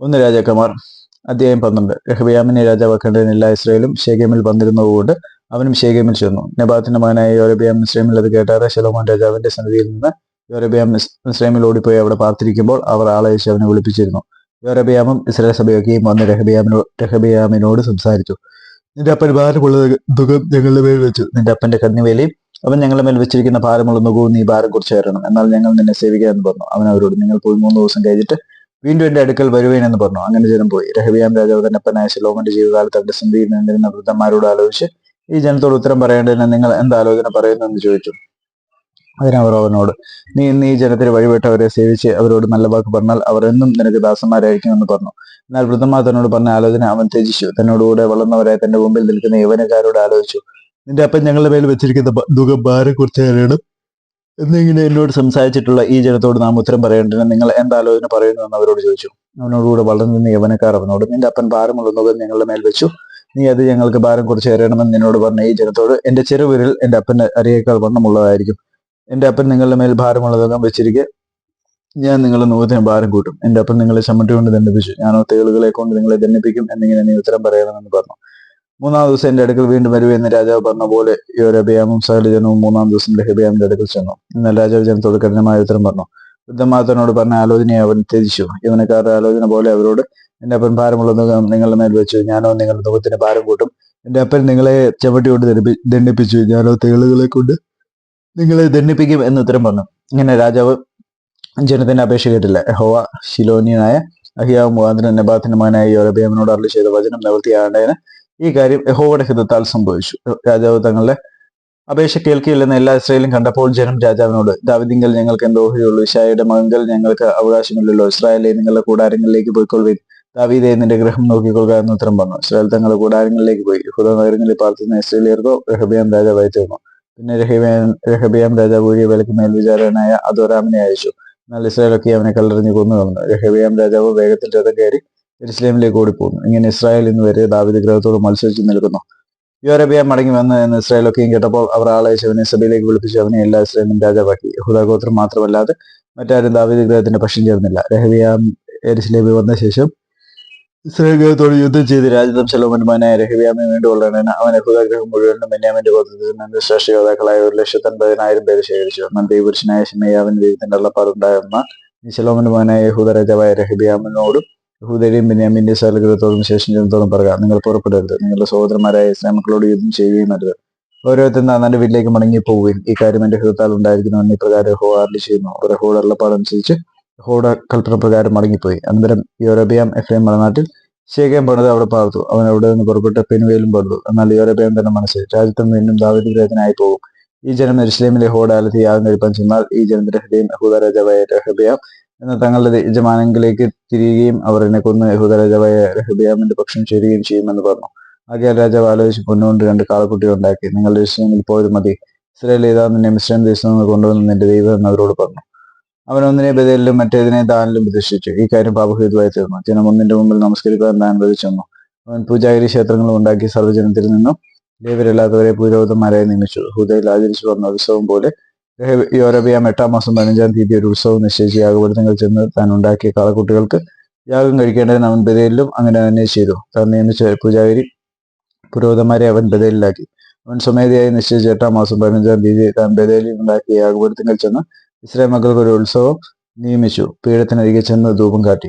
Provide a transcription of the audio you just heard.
ഒന്ന് രാജാക്കന്മാർ അധ്യായം പന്ത്രണ്ട്. രഹബിയാമിനെ രാജാവാക്കേണ്ടതിന് എല്ലാ ഇസ്രയേലും ഷേഖേമിൽ വന്നിരുന്നതുകൊണ്ട് അവനും ഷേഖേമിൽ ചെന്നു. നെബാത്തിന്റെ മകനായ യോരബിയാം മിസ്രൈമിൽ അത് കേട്ടാതെ ശലോമോൻ രാജാവിന്റെ സന്നിധിയിൽ നിന്ന് യോരബിയാം മിസ്രൈമിൽ ഓടിപ്പോയി അവിടെ പാർത്തിരിക്കുമ്പോൾ അവർ ആളയച്ച് അവനെ വിളിപ്പിച്ചിരുന്നു. യോരബിയാമും ഇസ്രായേൽ സഭയൊക്കെയും വന്ന് രഹബിയാമിനോ രഹബിയാമിനോട് സംസാരിച്ചു. നിന്റെ അപ്പൻ ഭാരമുള്ള ദുഃഖം ഞങ്ങളുടെ മേൽ വെച്ചു. നിന്റെ അപ്പന്റെ കന്നിവേലയും അവൻ ഞങ്ങളുടെ മേൽ വെച്ചിരിക്കുന്ന ഭാരമുള്ള നുകവും നീ ഭാരം കുറിച്ച് തരണം എന്നാൽ ഞങ്ങൾ നിന്നെ സേവിക്കാമെന്ന് പറഞ്ഞു. അവൻ അവരോട് നിങ്ങൾ പോയി മൂന്ന് ദിവസം കഴിഞ്ഞിട്ട് വീണ്ടും എന്റെ അടുക്കൽ വരുവേനെന്ന് പറഞ്ഞു. അങ്ങനെ ജനം പോയി. രഹബിയാം രാജാവ് തന്റെ അപ്പനായ ശിലോമന്റെ ജീവിതകാലത്ത് അവന്റെ സന്ധിയിൽ നിന്നിരുന്ന വൃദ്ധന്മാരോട് ആലോചിച്ച് ഈ ജനത്തോട് ഉത്തരം പറയേണ്ടതിന് നിങ്ങൾ എന്താലോചന പറയുന്നു എന്ന് ചോദിച്ചു. അതിനവർ അവനോട് നീ ഇന്ന് ഈ ജനത്തിന് വഴിപെട്ട് അവരെ സേവിച്ച് അവരോട് നല്ല വാക്ക് പറഞ്ഞാൽ അവർ എന്നും നിനക്ക് ദാസന്മാരായിരിക്കുമെന്ന് പറഞ്ഞു. എന്നാൽ വൃദ്ധന്മാർ തന്നോട് പറഞ്ഞ ആലോചന അവൻ ത്യജിച്ചു. തന്നോടുകൂടെ വളർന്നവരായി തന്റെ മുമ്പിൽ നിൽക്കുന്ന യുവനക്കാരോട് ആലോചിച്ചു നിന്റെ അപ്പൻ ഞങ്ങളുടെ മേൽ വെച്ചിരിക്കുന്ന ദുഃഖം ഭാരം കുറച്ചു അറിയണം എന്നിങ്ങനെ എന്നോട് സംസാരിച്ചിട്ടുള്ള ഈ ജനത്തോട് നാം ഉത്തരം പറയേണ്ടതിന് നിങ്ങൾ എന്താലോചന പറയുന്നു എന്ന് അവരോട് ചോദിച്ചു. അവനോടുകൂടെ വളർന്നു യവനക്കാർ അവനോട് നിന്റെ അപ്പൻ ഭാരമുള്ള നുകം ഞങ്ങളുടെ മേൽ വെച്ചു. നീ അത് ഞങ്ങൾക്ക് ഭാരം കുറച്ച് അറിയണമെന്ന് നിന്നോട് പറഞ്ഞ ഈ ജനത്തോട് എന്റെ ചെറുവിരൽ എന്റെ അപ്പന്റെ അരിയേക്കാൾ വണ്ണമുള്ളതായിരിക്കും. എന്റെ അപ്പൻ നിങ്ങളുടെ മേൽ ഭാരമുള്ള നുകം വെച്ചിരിക്കെ ഞാൻ നിങ്ങളുടെ നുഖത്തിന് ഭാരം കൂട്ടും. എന്റെ അപ്പൻ നിങ്ങളെ ചമ്മട്ടി കൊണ്ട് ദണ്ഡിപ്പിച്ചു. ഞാനോ തേളുകളെ കൊണ്ട് നിങ്ങളെ ദണ്ഡിപ്പിക്കും എന്നിങ്ങനെ നീ ഉത്തരം പറയണമെന്ന് പറഞ്ഞു. മൂന്നാം ദിവസം എന്റെ അടുക്കൽ വീണ്ടും വരൂ എന്ന് രാജാവ് പറഞ്ഞ പോലെ യോരബിയാമും അഭിയാമും സഹലജനവും മൂന്നാം ദിവസം ലഹബിയാമിന്റെ അടുക്കൽ ചെന്നു. എന്നാൽ രാജാവ് ജനത്തോട് കഠിനമായ ഉത്തരം പറഞ്ഞു. വൃദ്ധമാത്തനോട് പറഞ്ഞ ആലോചനയെ അവൻ ത്യജിച്ചു. യവനക്കാരുടെ ആലോചന പോലെ അവരോട് എന്റെ അപ്പൻ ഭാരമുള്ള നുകം നിങ്ങളുടെ മേൽ വെച്ചു. ഞാനോ നിങ്ങളുടെ മുഖത്തിന് ഭാരം കൂട്ടും. എന്റെ അപ്പൻ നിങ്ങളെ ചവിട്ടി കൊണ്ട് ദണ്ഡിപ്പി- ദണ്ഡിപ്പിച്ചു. ഞാനോ തേളുകളെ കൊണ്ട് നിങ്ങളെ ദണ്ഡിപ്പിക്കും എന്ന് ഉത്തരം പറഞ്ഞു. ഇങ്ങനെ രാജാവ് ജനത്തിന്റെ അപേക്ഷ കേട്ടില്ല. ഹോവ ശിലോനിയനായ അഹിയാവ് മുഖാന്തരൻ നബാത്തിന്റെ മകനായ യോരബിയാമിനോട് അറിയിച്ചത് ചെയ്ത വചനം നിവൃത്തിയാകേണ്ടതിന് ഈ കാര്യം യഹോവയുടെ ഹിതത്താൽ സംഭവിച്ചു. രാജാവ് തങ്ങളുടെ അപേക്ഷ കേൾക്കില്ലെന്ന് എല്ലാ ഇസ്രായേലും കണ്ടപ്പോൾ ജനം രാജാവിനോട് ദാവിദിങ്കൽ ഞങ്ങൾക്ക് എന്തോ ഓഹരിയുള്ളൂ ഇഷായുടെ മകങ്കൽ ഞങ്ങൾക്ക് അവകാശമില്ലല്ലോ ഇസ്രായേലെ നിങ്ങളുടെ കൂടാരങ്ങളിലേക്ക് പോയിക്കൊള്ളുവിൻ. ദാവീദേ നിന്റെ ഗ്രഹം നോക്കിക്കൊള്ളുക എന്ന് ഉത്തരം പറഞ്ഞു. ഇസ്രായേൽ തങ്ങളുടെ കൂടാരങ്ങളിലേക്ക് പോയി. യഹൂദ നഗരങ്ങളിൽ പാർത്തുന്ന ഇസ്രയേലിയർക്കോ രഹബിയാം രാജാവായി തീർന്നു. പിന്നെ രഹബിയാം രഹബിയാം രാജാവ് ഊഴിയ വിലക്ക് മേൽവിചാരനായ അദോരാമിനെ അയച്ചു. എന്നാൽ ഇസ്രായേലൊക്കെ അവനെ കല്ലെറിഞ്ഞ് കൊന്നു കളഞ്ഞു രഹബിയാം രാജാവ് വേഗത്തിൽ രഥം കയറി ജെറുസലേമിലേക്ക് ഓടിപ്പോകുന്നു. ഇങ്ങനെ ഇസ്രായേൽ ഇന്ന് വരെ ദാവിദ് ഗ്രഹത്തോട് മത്സരിച്ച് നിൽക്കുന്നു. യോരബിയ മടങ്ങി വന്ന് എന്ന് ഇസ്രായേലൊക്കെയും കേട്ടപ്പോൾ അവർ ആളെ അവനെ സഭയിലേക്ക് വിളിപ്പിച്ച്. അവനെ എല്ലാ ഇസ്രായേലും രാജാവാക്കി. ഹുദാഗോത്രം മാത്രമല്ലാതെ മറ്റാരും ദാവിദ് ഗ്രഹത്തിന്റെ പക്ഷം ചേർന്നില്ല. രഹബിയാം എരിശിലേബി വന്ന ശേഷം ഇസ്രായേൽ ഗ്രഹത്തോട് യുദ്ധം ചെയ്ത് രാജ്യത്തം രഹവിയാമെ രഹബിയാമെ വേണ്ടുകൊള്ളണമെന്ന് അവൻ ഹുദാഗ്രഹം മുഴുവനും ബെന്യാമിന്റെ ഗോത്രത്തിൽ നിന്ന് ശ്രേഷ്ഠ യോദ്ധാക്കളായ ഒരു ലക്ഷത്തി അൻപതിനായിരം പേര് ശേഖരിച്ചു. എന്നാൽ ദൈവപുരുഷനായ ഷിമയാവിന് ദൈവത്തിന്റെ അള്ളപ്പാടുണ്ടായിരുന്ന മകനായ യഹൂദ രാജാവായ രഹബിയാമിനോടും യഹൂദരെയും ബെന്യാമിന്റെ സകലഗ്രഹത്തോടും ശേഷം ജനത്തോടും പറയുക നിങ്ങൾ പുറപ്പെടരുത്. നിങ്ങളുടെ സഹോദരന്മാരായ ഇസ്ലാമക്കളോട് യുദ്ധം ചെയ്യുകയും അരുത്. ഓരോരുത്തരും നാന്നാന്റെ വീട്ടിലേക്ക് മടങ്ങി പോവുകയും ഈ കാര്യം എന്റെ ഹൃദയത്താൽ ഉണ്ടായിരിക്കണമെന്ന് ഇപ്രകാരം ഹോ ആർഡി ചെയ്യുന്നു. അവർ യഹോയുടെ അള്ളപ്പാടനുസരിച്ച് യഹോയുടെ കൽപ്പന പ്രകാരം മടങ്ങിപ്പോയി. അനന്തരം എഫ് എം മലനാട്ടിൽ ശേഖരം പണിത് അവിടെ പാർത്തു. അവൻ അവിടെ നിന്ന് പുറപ്പെട്ട് പെനുവേലും പണിതു. എന്നാൽ യൂറോപ്യം തന്നെ മനസ്സ് രാജ്യത്തും വീണ്ടും ദാവിദ് ഗ്രഹത്തിനായി പോകും. ഈ ജനം ഇസ്ലേമിലെ ആലത്തി യാഗം കഴിപ്പാൻ ചെന്നാൽ ഈ ജനത്തിന്റെ ഹൃദയം ഹൂദരാജാവായ രഹബിയാം എന്ന തങ്ങളുടെ യജമാനങ്കിലേക്ക് തിരിയുകയും അവർ എന്നെ കൊന്ന്. യഹൂദ രാജാവായ രഹബിയാമിന്റെ പക്ഷം ചേരുകയും ചെയ്യുമെന്ന് പറഞ്ഞു. ആകെ രാജാവ് ആലോചിച്ച് പൊന്നുകൊണ്ട് രണ്ട് കാളക്കുട്ടികൾ ഉണ്ടാക്കി. നിങ്ങളുടെ വിഷയങ്ങൾ പോയത് മതി. ഇസ്രയേൽ ഏതാ നിന്നെ മിശ്രം ദേശത്തു നിന്ന് കൊണ്ടുവന്ന് നിന്റെ ദൈവം എന്ന് അവരോട് പറഞ്ഞു. അവൻ ഒന്നിനെ ബദലിലും മറ്റേതിനെ ദാനിലും പ്രതിഷ്ഠിച്ചു ഈ കാര്യം പാപഹേതുവായി തീർന്നു. ജനം ഒന്നിന്റെ മുമ്പിൽ നമസ്കരിക്കാൻ ദാൻ വധിച്ചെന്നു അവൻ പൂജാഗിരി ക്ഷേത്രങ്ങളും ഉണ്ടാക്കി സർവജനത്തിൽ നിന്നും ലേവരല്ലാത്തവരെ പുരോഹിതന്മാരായി നിയമിച്ചു. ഹുദയിൽ ആചരിച്ചു വന്ന ഉത്സവം പോലെ യോരബിയാം എട്ടാം മാസം പതിനഞ്ചാം തീയതി ഒരു ഉത്സവം നിശ്ചയിച്ച് യാഗപീഠങ്ങൾ ചെന്ന് താൻ ഉണ്ടാക്കിയ കാളക്കുട്ടികൾക്ക് യാഗം കഴിക്കേണ്ടതിന് അവൻ ബദലിലും അങ്ങനെ തന്നെ ചെയ്തു. താൻ നിയമിച്ച പൂജാഗിരി പുരോഹിതന്മാരെ അവൻ ബദലിലാക്കി അവൻ സ്വമേധയായി നിശ്ചയിച്ച എട്ടാം മാസം പതിനഞ്ചാം തീയതി താൻ ബദലിൽ ഉണ്ടാക്കിയ യാഗപീഠത്തിൽ ചെന്ന് ഇസ്രായേൽ മക്കൾക്ക് ഒരു ഉത്സവം നിയമിച്ചു. പീഠത്തിനരികെ ചെന്ന് ധൂപം കാട്ടി.